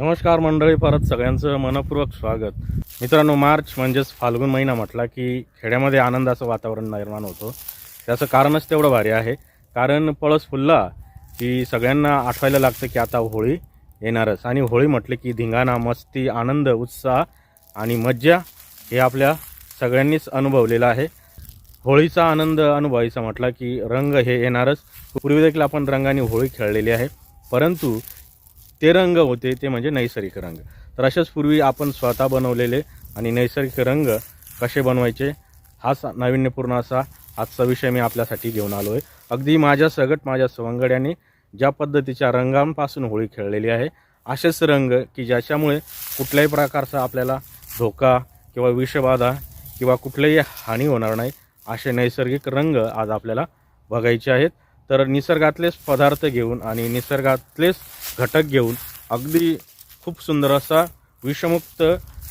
नमस्कार मंडळी परत सगळ्यांचं मनपूर्वक स्वागत. मित्रांनो मार्च म्हणजेच फाल्गुन महिना म्हटला की खेड्यामध्ये आनंदाचं वातावरण निर्माण होतं. त्याचं कारणच तेवढं भारी आहे. कारण पळस फुलला की सगळ्यांना आठवायला लागतं की आता होळी येणारच. आणि होळी म्हटले की धिंगाणा मस्ती आनंद उत्साह आणि मज्जा हे आपल्या सगळ्यांनीच अनुभवलेलं आहे. होळीचा आनंद अनुभवायचा म्हटला की रंग हे येणारच. पूर्वी देखील आपण रंगाने होळी खेळलेली आहे. परंतु ते रंग होते ते म्हणजे नैसर्गिक रंग. तर अशाच पूर्वी आपण स्वतः बनवलेले आणि नैसर्गिक रंग कसे बनवायचे हाच नाविन्यपूर्ण असा आजचा विषय मी आपल्यासाठी घेऊन आलो आहे अगदी माझ्या सगट माझ्या सवंगड्याने ज्या पद्धतीच्या रंगांपासून होळी खेळलेली आहे असेच रंग की ज्याच्यामुळे कुठल्याही प्रकारचा आपल्याला धोका किंवा विषबाधा किंवा कुठलीही हानी होणार नाही असे नैसर्गिक रंग आज आपल्याला बघायचे आहेत. तर निसर्गातलेच पदार्थ घेऊन आणि निसर्गातलेच घटक घेऊन अगदी खूप सुंदर असा विषमुक्त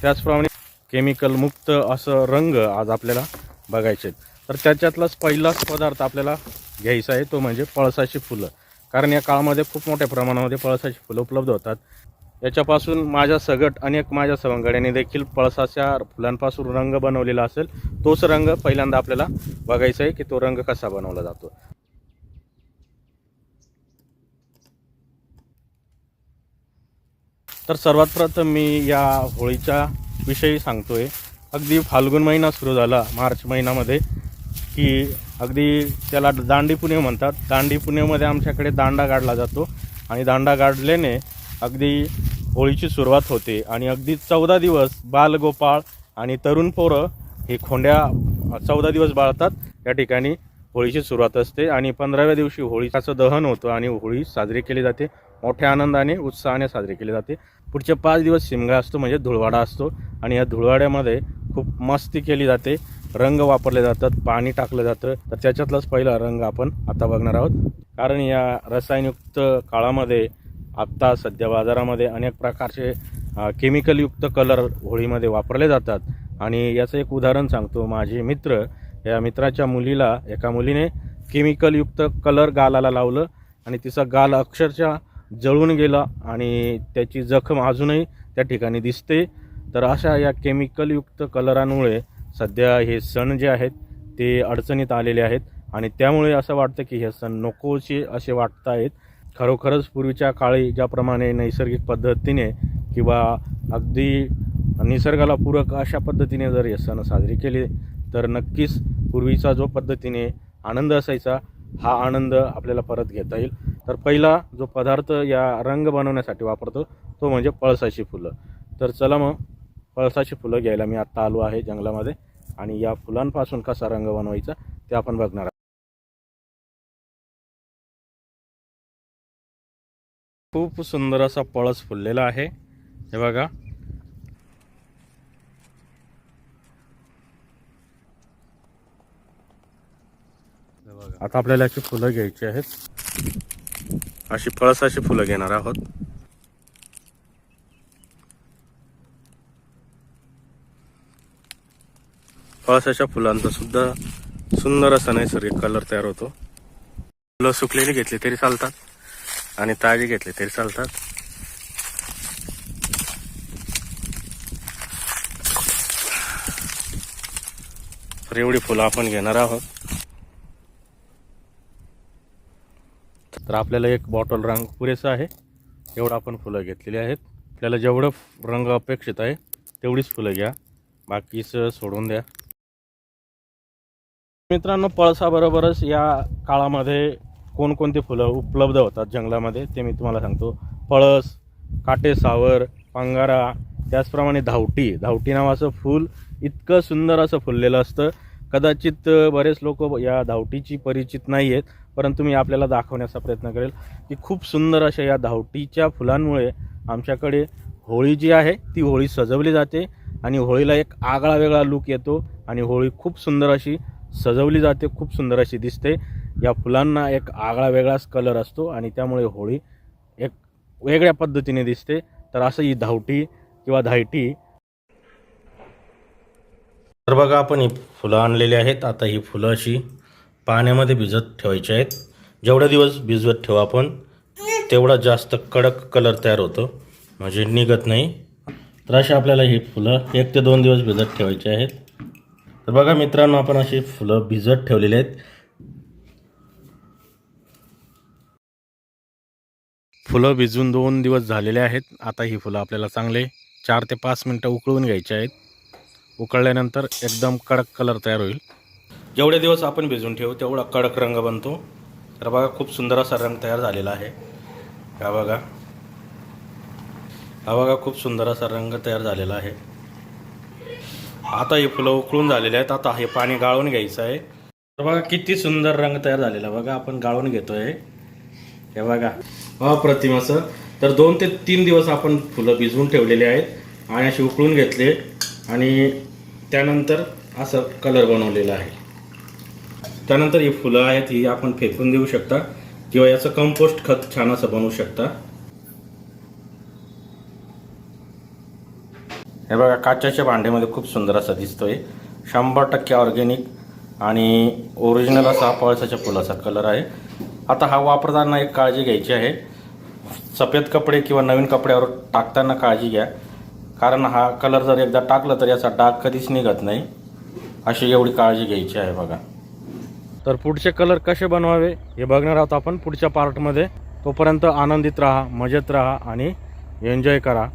त्याचप्रमाणे केमिकलमुक्त असं रंग आज आपल्याला बघायचे आहेत. तर त्याच्यातलाच पहिलाच पदार्थ आपल्याला घ्यायचा आहे तो म्हणजे पळसाची फुलं. कारण या काळामध्ये खूप मोठ्या प्रमाणामध्ये पळसाची फुलं उपलब्ध होतात. याच्यापासून माझ्या सगट अनेक माझ्या सवंगड्याने देखील पळसाच्या फुलांपासून रंग बनवलेला असेल तोच रंग पहिल्यांदा आपल्याला बघायचा आहे की तो रंग कसा बनवला जातो. तर सर्वात प्रथम मी या होळीच्या विषयी सांगतोय. अगदी फाल्गुन महिना सुरू झाला मार्च महिन्यामध्ये की अगदी त्याला दांडी पुणे म्हणतात. दांडी पुणेमध्ये आमच्याकडे दांडा गाडला जातो आणि दांडा गाडल्याने अगदी होळीची सुरुवात होते आणि अगदी चौदा दिवस बालगोपाळ आणि तरुण पोरं हे खोंड्या चौदा दिवस बाळतात. या ठिकाणी होळीची सुरुवात असते आणि पंधराव्या दिवशी होळीचं दहन होतं आणि होळी साजरी केली जाते. मोठ्या आनंदाने उत्साहाने साजरी केली जाते. पुढचे पाच दिवस शिमगा असतो म्हणजे धुळवाडा असतो. आणि या धुळवाड्यामध्ये खूप मस्ती केली जाते. रंग वापरले जातात पाणी टाकलं जातं. तर त्याच्यातलाच पहिला रंग आपण आता बघणार आहोत. कारण या रसायनयुक्त काळामध्ये आत्ता सध्या बाजारामध्ये अनेक प्रकारचे केमिकलयुक्त कलर होळीमध्ये वापरले जातात. आणि याचं एक उदाहरण सांगतो. माझे मित्र या मित्राच्या मुलीला एका मुलीने केमिकलयुक्त कलर गालाला लावलं. आणि तिचा गाल अक्षरशः जळून गेला आणि त्याची जखम अजूनही त्या ठिकाणी दिसते. तर अशा या केमिकलयुक्त कलरांमुळे सध्या हे सण जे आहेत ते अडचणीत आलेले आहेत आणि त्यामुळे असं वाटतं की हे सण नकोचे असे वाटत आहेत खरोखरच पूर्वीच्या काळी ज्याप्रमाणे नैसर्गिक पद्धतीने किंवा अगदी निसर्गाला पूरक अशा पद्धतीने जर हे सण साजरे केले तर नक्कीच पूर्वीचा जो पद्धतीने आनंद असायचा हा आनंद आपल्याला परत घेता येईल. तर पहिला जो पदार्थ या रंग बनवण्यासाठी वापरतो तो म्हणजे पळसाची फुलं. तर चला मग पळसाची फुलं घ्यायला मी आत्ता आलो आहे जंगलामध्ये आणि या फुलांपासून कसा रंग बनवायचा ते आपण बघणार आहोत. खूप सुंदर असा पळस फुललेला आहे. हे बघा. बघा. आता आपल्याला याची फुलं घ्यायची आहेत. अशी फळसाची फुलं घेणार आहोत. फळसाच्या फुलांचा सुद्धा सुंदर असा नैसर्गिक कलर तयार होतो. फुलं सुकलेली घेतली तरी चालतात आणि ताजी घेतली तरी चालतात. तर एवढी फुलं आपण घेणार आहोत. तर आपल्याला एक बॉटल रंग पुरेसा आहे. एवढं आपण फुलं घेतलेली आहेत. आपल्याला जेवढं रंग अपेक्षित आहे तेवढीच फुलं घ्या. बाकीचं सोडून द्या. मित्रांनो पळसाबरोबरच या काळामध्ये कोणकोणती फुलं उपलब्ध होतात जंगलामध्ये ते मी तुम्हाला सांगतो. पळस काटेसावर पांगारा त्याचप्रमाणे धावटी. धावटी नावाचं फूल इतकं सुंदर असं फुललेलं असतं. कदाचित बरेच लोक या धावटीची परिचित नाही आहेत परंतु मी आपल्याला दाखवण्याचा प्रयत्न करेल की खूप सुंदर अशा या धावटीच्या फुलांमुळे आमच्याकडे होळी जी आहे ती होळी सजवली जाते आणि होळीला एक आगळा वेगळा लुक येतो आणि होळी खूप सुंदर अशी सजवली जाते खूप सुंदर अशी दिसते. या फुलांना एक आगळा वेगळाच कलर असतो आणि त्यामुळे होळी एक वेगळ्या पद्धतीने दिसते. तर असं ही धावटी किंवा धायटी. तर बघा आपण ही फुलं आणलेली आहेत. आता ही फुलं अशी पाण्यामध्ये भिजत ठेवायची आहेत. जेवढे दिवस भिजवत ठेवा आपण तेवढा जास्त कडक कलर तयार होतो. म्हणजे निघत नाही. तर अशी आपल्याला ही फुलं एक ते दोन दिवस भिजत ठेवायची आहेत. तर बघा मित्रांनो आपण अशी फुलं भिजत ठेवलेली आहेत. फुलं भिजून दोन दिवस झालेले आहेत. आता ही फुलं आपल्याला चांगले चार ते पाच मिनटं उकळून घ्यायची आहेत. उकळल्यानंतर एकदम कडक कलर तयार होईल. जेवढे दिवस आपण भिजून ठेवू तेवढा कडक रंग बनतो. तर बघा खूप सुंदर असा रंग तयार झालेला आहे. हा बघा. हा बघा खूप सुंदर असा रंग तयार झालेला आहे. आता हे फुलं उकळून झालेली आहेत. आता हे पाणी गाळून घ्यायचं आहे. तर बघा किती सुंदर रंग तयार झालेला आहे. बघा आपण गाळून घेतोय. हे बघा. अप्रतिम असं तर दोन ते तीन दिवस आपण फुलं भिजवून ठेवलेले आहेत आणि असे उकळून घेतले. आणि त्यानंतर असं कलर बनवलेला आहे. त्यानंतर ही फुलं आहेत ही आपण फेकून देऊ शकता किंवा याचं कंपोस्ट खत छान असं बनवू शकता. हे बघा काचेच्या भांड्यामध्ये खूप सुंदर असा दिसतोय. शंभर टक्के ऑर्गॅनिक आणि ओरिजिनल असा पळसाच्या फुलाचा कलर आहे. आता हा वापरताना एक काळजी घ्यायची आहे. सफेद कपडे किंवा नवीन कपड्यावर टाकताना काळजी घ्या. कारण हा कलर जर एकदा टाकला तर याचा डाग कधीच निघत नाही. अशी एवढी काळजी घ्यायची आहे बघा. तर पुढचे कलर कसे बनवावे हे बघणार आहोत आपण पुढच्या पार्टमध्ये तोपर्यंत आनंदित राहा मजेत राहा आणि एन्जॉय करा.